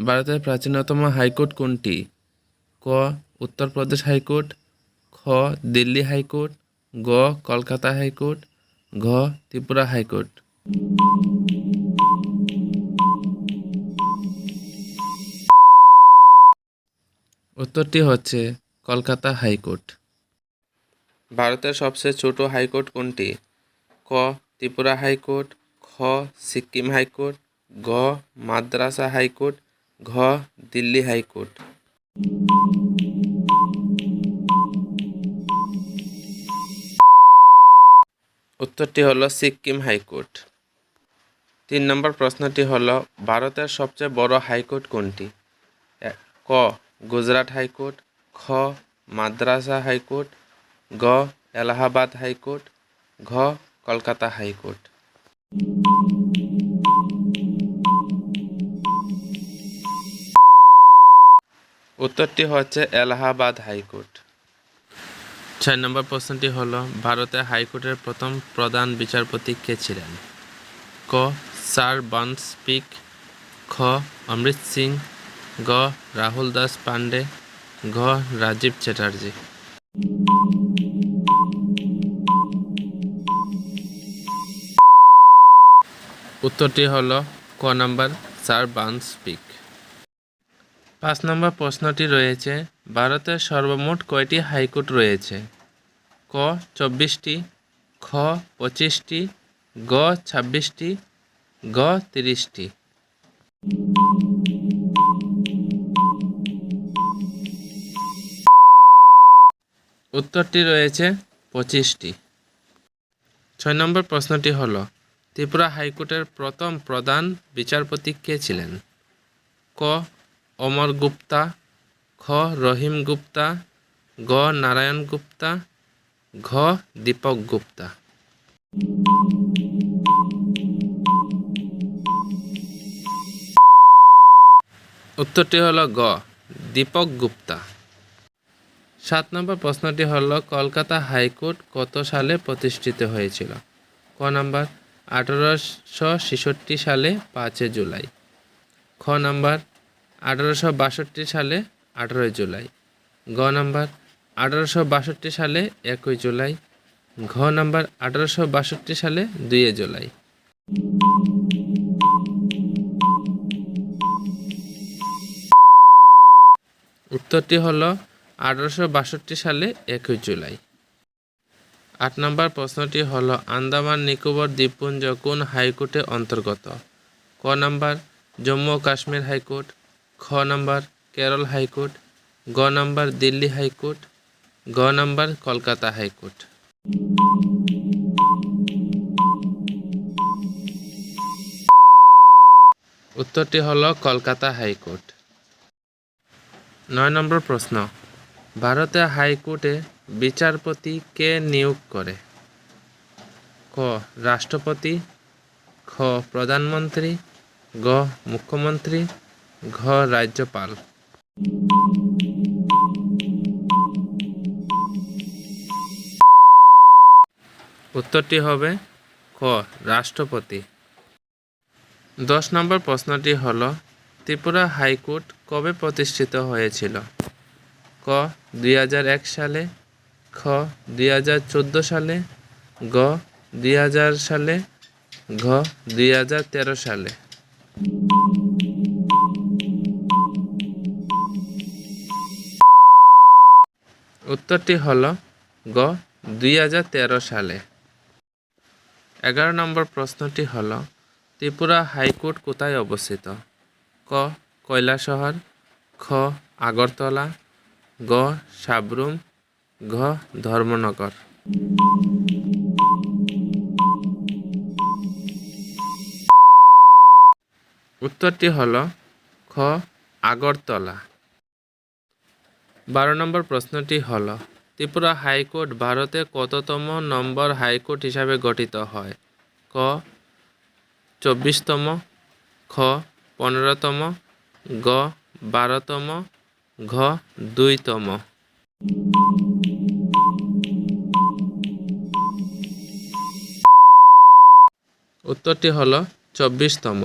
ভারতের প্রাচীনতম হাইকোর্ট কোনটি? ক, উত্তরপ্রদেশ হাইকোর্ট, খ, দিল্লি হাইকোর্ট, গ, কলকাতা হাইকোর্ট, ঘ, ত্রিপুরা হাইকোর্ট। উত্তরটি হচ্ছে কলকাতা হাইকোর্ট। ভারতের সবচেয়ে ছোট হাইকোর্ট কোনটি? ক, ত্রিপুরা হাইকোর্ট, খ সিক্কিম হাইকোর্ট, গ, মাদ্রাসা হাইকোর্ট ঘ, দিল্লি হাইকোর্ট। উত্তরটি হলো সিক্কিম হাইকোর্ট। তিন নম্বর প্রশ্নটি হলো, ভারতের সবচেয়ে বড় হাইকোর্ট কোনটি? ক, গুজরাট হাইকোর্ট, খ, মাদ্রাসা হাইকোর্ট, গ, এলাহাবাদ হাইকোর্ট, ঘ, কলকাতা হাইকোর্ট। উত্তরটি হচ্ছে এলাহাবাদ হাইকোর্ট। ছয় নম্বর প্রশ্নটি হলো ভারতের হাইকোর্টের প্রথম প্রধান বিচারপতি কে ছিলেন? ক, স্যার বান্স পিক, খ, অমৃত সিং, গ, রাহুল দাস পান্ডে, ঘ, রাজীব চ্যাটার্জি। উত্তরটি হলো, ক নাম্বার, স্যার বান্স পিক। পাঁচ নম্বর প্রশ্নটি রয়েছে, ভারতের সর্বমোট কয়টি হাইকোর্ট রয়েছে? ক, চব্বিশটি, খ, পঁচিশটি, গ, ছাব্বিশটি, গ, তিরিশটি। উত্তরটি রয়েছে, পঁচিশটি। ছয় নম্বর প্রশ্নটি হলো, ত্রিপুরা হাইকোর্টের প্রথম প্রধান বিচারপতি কে ছিলেন? ক অমর গুপ্তা, খ রহিম গুপ্তা, গ নারায়ণ গুপ্তা, ঘ দীপক গুপ্তা। উত্তরটি হলো গ, দীপক গুপ্তা। সাত নম্বর প্রশ্নটি হল, কলকাতা হাইকোর্ট কত সালে প্রতিষ্ঠিত হয়েছিল? ক নাম্বার, আঠারোশো ছেষট্টি সালে পাঁচই জুলাই। খ নাম্বার আঠারোশো বাষট্টি সালে আঠারোই জুলাই। গ নাম্বার, আঠারোশো বাষট্টি সালে একই জুলাই। ঘ নাম্বার, আঠারোশো বাষট্টি সালে দুইয়ে জুলাই। উত্তরটি হল আঠারোশো বাষট্টি সালে একই জুলাই। আট নম্বর প্রশ্নটি হল আন্দামান নিকোবর দ্বীপপুঞ্জ কোন হাইকোর্টের অন্তর্গত? ক number, Jammu Kashmir high court. খ নাম্বার কেরল হাইকোর্ট, গ নাম্বার দিল্লি হাইকোর্ট, গ নাম্বার কলকাতা হাইকোর্ট। উত্তরটি হল কলকাতা হাইকোর্ট। নয় নম্বর প্রশ্ন ভারতের হাইকোর্টে বিচারপতি কে নিয়োগ করে? ক, রাষ্ট্রপতি, খ, প্রধানমন্ত্রী, গ, মুখ্যমন্ত্রী ঘ রাজ্যপাল। উত্তরটি হবে ক, রাষ্ট্রপতি। দশ নম্বর প্রশ্নটি হল, ত্রিপুরা হাইকোর্ট কবে প্রতিষ্ঠিত হয়েছিল? ক, দুই সালে, খ, দুই হাজার চোদ্দ সালে, গ, দুই হাজার সালে, ঘ, দুই হাজার তেরো সালে। উত্তরটি হল গ, দুই হাজার তেরো সালে। এগারো নম্বর প্রশ্নটি হল, ত্রিপুরা হাইকোর্ট কোথায় অবস্থিত? ক, কৈলাসহর, খ, আগরতলা, গ, সাবরুম, ঘ, ধর্মনগর। উত্তরটি হল, খ, আগরতলা। বারো নম্বর প্রশ্নটি হল, ত্রিপুরা হাইকোর্ট ভারতে কততম নম্বর হাইকোর্ট হিসাবে গঠিত হয়? ক, চব্বিশতম, খ, পনেরোতম, গ, বারোতম, ঘ, দুইতম। উত্তরটি হলো, চব্বিশতম।